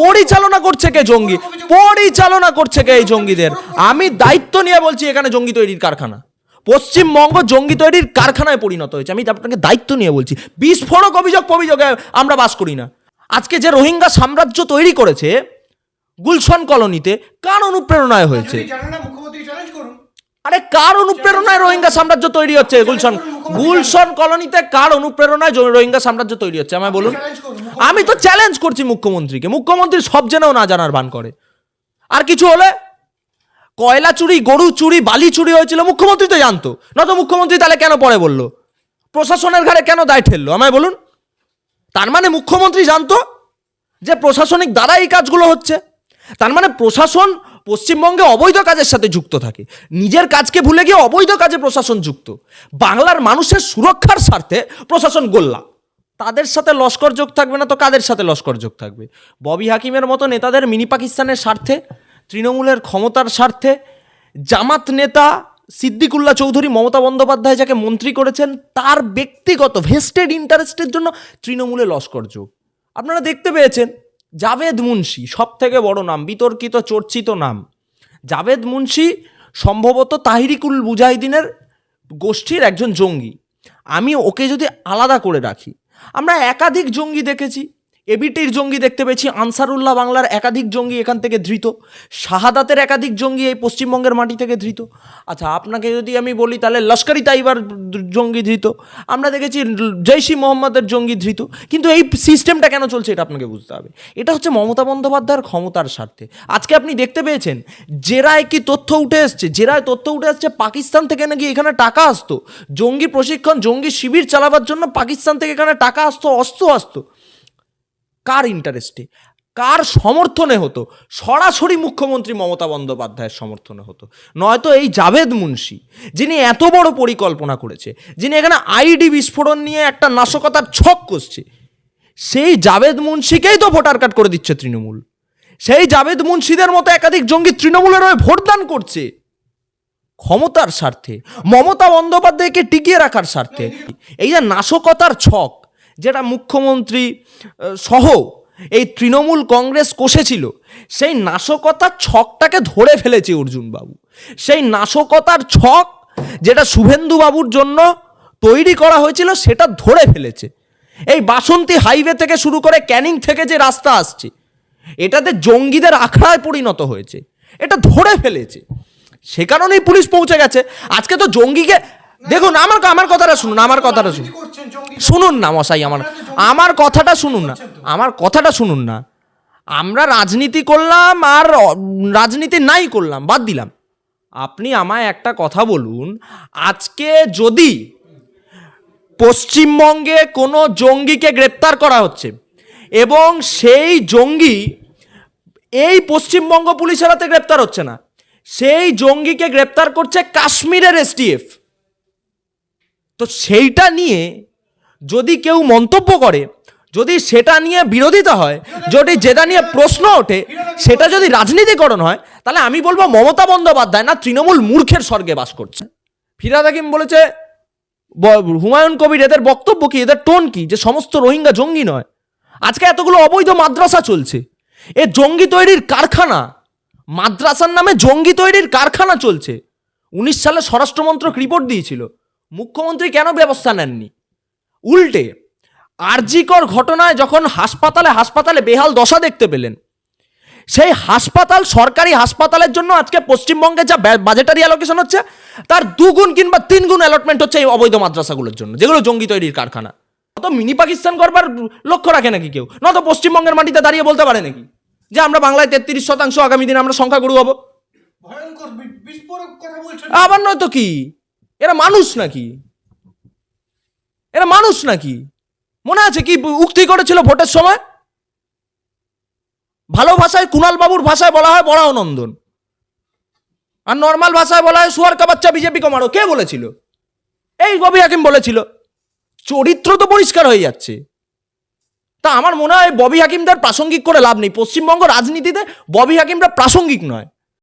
পরিচালনা করছে কে জঙ্গি? পরিচালনা করছে কে এই জঙ্গিদের? আমি দায়িত্ব নিয়ে বলছি, এখানে জঙ্গি তৈরির কারখানা। পশ্চিমবঙ্গ জঙ্গি তৈরির কারখানায় পরিণত হয়েছে। আমি আপনাকে দায়িত্ব নিয়ে বলছি, বিস্ফোরক অভিযোগ অভিযোগে আমরা বাস করি না। আজকে যে রোহিঙ্গা সাম্রাজ্য তৈরি করেছে, গুলশন কলোনিতে, কার অনুপ্রেরণায় হয়েছে যদি জানেন না মুখ্যমন্ত্রী চ্যালেঞ্জ করুন আরে কার অনুপ্রেরণায় রোহিঙ্গা সাম্রাজ্য তৈরি হচ্ছে গুলশন? গুলশন কলোনিতে কার অনুপ্রেরণায় রোহিঙ্গা সাম্রাজ্য তৈরি হচ্ছে? আমায় বলুন। আমি তো চ্যালেঞ্জ করছি মুখ্যমন্ত্রীকে। মুখ্যমন্ত্রী সব জেনেও না জানার ভান করে। আর কিছু হলে? কয়লা চুরি গরু চুরি বালি চুরি হয়েছিল মুখ্যমন্ত্রী তো জানতো। না তো মুখ্যমন্ত্রী তাহলে কেন পরে বলল? প্রশাসনের ঘাড়ে কেন দায় ঠেললো? আমায় বলুন। তার মানে মুখ্যমন্ত্রী জানতো যে প্রশাসনিক দ্বারা এই কাজগুলো হচ্ছে। তার মানে প্রশাসন পশ্চিমবঙ্গে অবৈধ কাজের সাথে যুক্ত থাকে। নিজের কাজকে ভুলে গিয়ে অবৈধ কাজে প্রশাসন যুক্ত। বাংলার মানুষের সুরক্ষার স্বার্থে প্রশাসন গোল্লা। তাদের সাথে লস্কর যোগ থাকবে না তো কাদের সাথে লস্কর যোগ থাকবে? ববি হাকিমের মতো নেতাদের মিনি পাকিস্তানের স্বার্থে, তৃণমূলের ক্ষমতার স্বার্থে, জামাত নেতা সিদ্দিকুল্লাহ চৌধুরী মমতা বন্দ্যোপাধ্যায় যাকে মন্ত্রী করেছেন, তার ব্যক্তিগত ভেস্টেড ইন্টারেস্টের জন্য তৃণমূলে লস্কর যোগ। আপনারা দেখতে পেয়েছেন জাভেদ মুন্সি সব থেকে বড় নাম, বিতর্কিত, চর্চিত নাম। জাভেদ মুন্সি সম্ভবত তাহিরিকুল মুজাহিদিনের গোষ্ঠীর একজন জঙ্গি। আমি ওকে যদি আলাদা করে রাখি, আমরা একাধিক জঙ্গি দেখেছি এবিটির জঙ্গি দেখতে পেয়েছি। আনসারুল্লাহ বাংলার একাধিক জঙ্গি এখান থেকে ধৃত। শাহাদাতের একাধিক জঙ্গি এই পশ্চিমবঙ্গের মাটি থেকে ধৃত। আচ্ছা আপনাকে যদি আমি বলি তাহলে লস্করি তাইবার জঙ্গি ধৃত। আমরা দেখেছি জৈশি মোহাম্মদের জঙ্গি ধৃত। কিন্তু এই সিস্টেমটা কেন চলছে এটা আপনাকে বুঝতে হবে। এটা হচ্ছে মমতা বন্দ্যোপাধ্যায়ের ক্ষমতার স্বার্থে। আজকে আপনি দেখতে পেয়েছেন, জেরায় কি তথ্য উঠে এসছে? জেরায় তথ্য উঠে আসছে পাকিস্তান থেকে নাকি এখানে টাকা আসতো? জঙ্গি প্রশিক্ষণ, জঙ্গি শিবির চালাবার জন্য পাকিস্তান থেকে এখানে টাকা আসতো অস্ত্র আসতো কার ইন্টারেস্টে কার সমর্থনে হতো? সরাসরি মুখ্যমন্ত্রী মমতা বন্দ্যোপাধ্যায়ের সমর্থনে হতো। নয়তো এই জাভেদ মুন্সি, যিনি এত বড় পরিকল্পনা করেছে, যিনি এখানে আইডি বিস্ফোরণ নিয়ে একটা নাশকতার ছক করছে সেই জাভেদ মুন্সিকেই তো ভোটার কার্ড করে দিচ্ছে তৃণমূল। সেই জাভেদ মুন্সিদের মতো একাধিক জঙ্গি তৃণমূলের হয়ে ভোটদান করছে। ক্ষমতার স্বার্থে, মমতা বন্দ্যোপাধ্যায়কে টিকিয়ে রাখার স্বার্থে, এই যে নাশকতার ছক যেটা মুখ্যমন্ত্রী সহ এই তৃণমূল কংগ্রেস কষেছিল সেই নাশকতার ছকটাকে ধরে ফেলেছে অর্জুন বাবু সেই নাশকতার ছক যেটা শুভেন্দু বাবুর জন্য তৈরি করা হয়েছিল, সেটা ধরে ফেলেছে। এই বাসন্তী হাইওয়ে থেকে শুরু করে ক্যানিং থেকে যে রাস্তা আসছে, এটাতে জঙ্গিদের আখড়ায় পরিণত হয়েছে। এটা ধরে ফেলেছে। সে কারণেই পুলিশ পৌঁছে গেছে। আজকে তো জঙ্গিকে দেখুন আমার আমার কথাটা শুনুন আমার কথাটা শুনুন। শুনুন না মশাই আমার আমার কথাটা শুনুন না। আমার কথাটা শুনুন না। আমরা রাজনীতি করলাম আর রাজনীতি নাই করলাম বাদ দিলাম। আপনি আমায় একটা কথা বলুন আজকে যদি পশ্চিমবঙ্গে কোনো জঙ্গিকে গ্রেপ্তার করা হচ্ছে এবং সেই জঙ্গি এই পশ্চিমবঙ্গ পুলিশের হাতে গ্রেপ্তার হচ্ছে না সেই জঙ্গিকে গ্রেপ্তার করছে কাশ্মীরের এসটিএফ তো সেইটা নিয়ে যদি কেউ মন্তব্য করে, যদি সেটা নিয়ে বিরোধিতা হয়, যদি যেটা নিয়ে প্রশ্ন ওঠে, সেটা যদি রাজনীতিকরণ হয়, তাহলে আমি বলব মমতা বন্দ্যোপাধ্যায় না, তৃণমূল মূর্খের স্বর্গে বাস করছে। ফিরাদ হাকিম বলেছে হুমায়ুন কবির এদের বক্তব্য কি, এদের টোন কি, যে সমস্ত রোহিঙ্গা জঙ্গি নয়? আজকে এতগুলো অবৈধ মাদ্রাসা চলছে। এ জঙ্গি তৈরির কারখানা, মাদ্রাসার নামে জঙ্গি তৈরির কারখানা চলছে। উনিশ সালে স্বরাষ্ট্রমন্ত্রক রিপোর্ট দিয়েছিল। মুখ্যমন্ত্রী কেন ব্যবস্থা নেননি? উল্টে আরজিকর ঘটনায় যখন হাসপাতালে হাসপাতালে বেহাল দশা দেখতে পেলেন সেই হাসপাতাল সরকারি হাসপাতালের জন্য আজকে পশ্চিমবঙ্গে যা বাজেটারি অ্যালোকেশন হচ্ছে তার দুগুণ কিংবা তিন গুণ অ্যালটমেন্ট হচ্ছে এই অবৈধ মাদ্রাসাগুলোর জন্য যেগুলো জঙ্গি তৈরির কারখানা। অত মিনি পাকিস্তান করবার লক্ষ্য রাখে নাকি কেউ? নয়তো পশ্চিমবঙ্গের মাটিতে দাঁড়িয়ে বলতে পারে নাকি? যে আমরা বাংলায় তেত্রিশ শতাংশ আগামী দিনে আমরা সংখ্যাগুরু হব। আবার নয়তো কি? এরা মানুষ নাকি? এরা মানুষ নাকি? মনে আছে কি উক্তি করেছিল ভোটের সময়? ভালো ভাষায় কুণাল বাবুর ভাষায় বলা হয় বড়াও নন্দন আর নর্মাল ভাষায় বলা হয় সুয়ার কা বাচ্চা বিজেপি কমারো কে বলেছিল? এই ববি হাকিম বলেছিল। চরিত্র তো পরিষ্কার হয়ে যাচ্ছে। তা আমার মনে হয় ববি হাকিমদের প্রাসঙ্গিক করে লাভ নেই। পশ্চিমবঙ্গ রাজনীতিতে ববি হাকিমরা প্রাসঙ্গিক নয়।